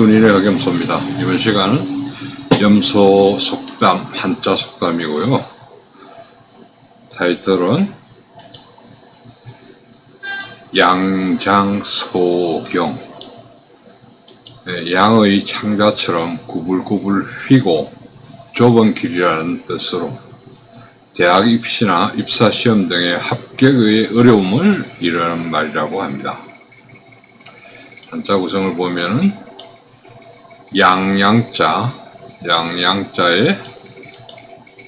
순인의 흑염소입니다. 이번 시간은 염소 속담, 한자 속담이고요. 타이틀은 양장소경. 예, 양의 창자처럼 구불구불 휘고 좁은 길이라는 뜻으로 대학 입시나 입사 시험 등의 합격의 어려움을 이르는 말이라고 합니다. 한자 구성을 보면은 양양자, 양양자의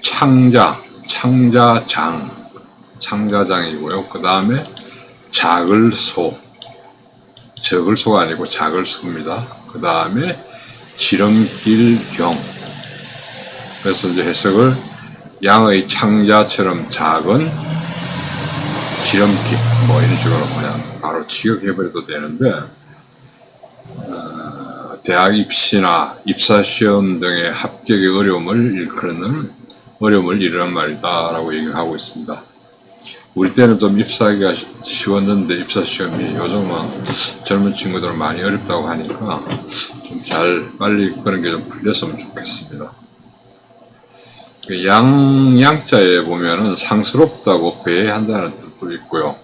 창자, 창자장, 창자장이고요. 그 다음에 작을소, 적을소가 아니고 작을소입니다. 그 다음에 지름길경. 그래서 이제 해석을 양의 창자처럼 작은 지름길, 뭐 이런 식으로 그냥 바로 지역해버려도 되는데, 대학 입시나 입사 시험 등의 합격의 어려움을 일컫는 어려움을 이르는 말이다라고 얘기를 하고 있습니다. 우리 때는 좀 입사하기가 시- 쉬웠는데 입사 시험이 요즘은 젊은 친구들은 많이 어렵다고 하니까 좀 잘 빨리 그런 게 좀 풀렸으면 좋겠습니다. 그 양, 양자에 보면은 상스럽다고 배한다는 뜻도 있고요.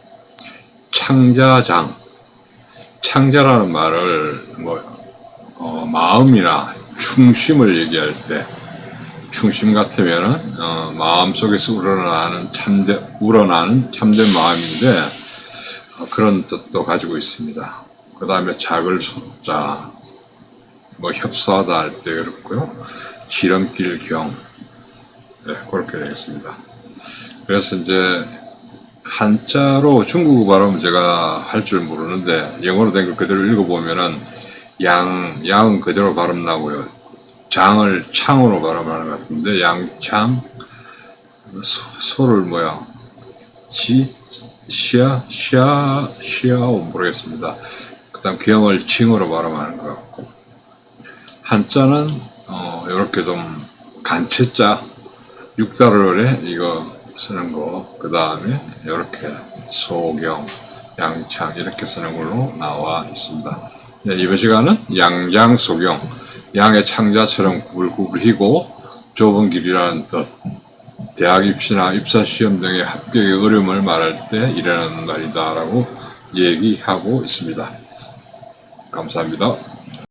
창자장. 창자라는 말을 뭐 어, 마음이나 충심을 얘기할 때 충심 같으면은 어, 마음 속에서 우러나는 참된 우러나는 참된 마음인데 어, 그런 뜻도 가지고 있습니다. 그 다음에 작을 숫자 뭐 협소하다 할 때 그렇고요. 지름길 경 네, 그렇게 되겠습니다. 그래서 이제 한자로 중국어 발음 제가 할 줄 모르는데 영어로 된 걸 그대로 읽어보면은 양, 양은 그대로 발음 나고요. 장을 창으로 발음하는 것 같은데 양창 소, 소를 뭐야 지 시아 시아 시아오 모르겠습니다. 그 다음 경을 칭으로 발음하는 것 같고 한자는 어 이렇게 좀 간체자 육달을에 이거 쓰는 거 그 다음에 이렇게 소경 양창 이렇게 쓰는 걸로 나와 있습니다. 네, 이번 시간은 양장소경, 양의 창자처럼 구불구불 희고 좁은 길이라는 뜻, 대학 입시나 입사 시험 등의 합격의 어려움을 말할 때 이라는 말이다라고 얘기하고 있습니다. 감사합니다.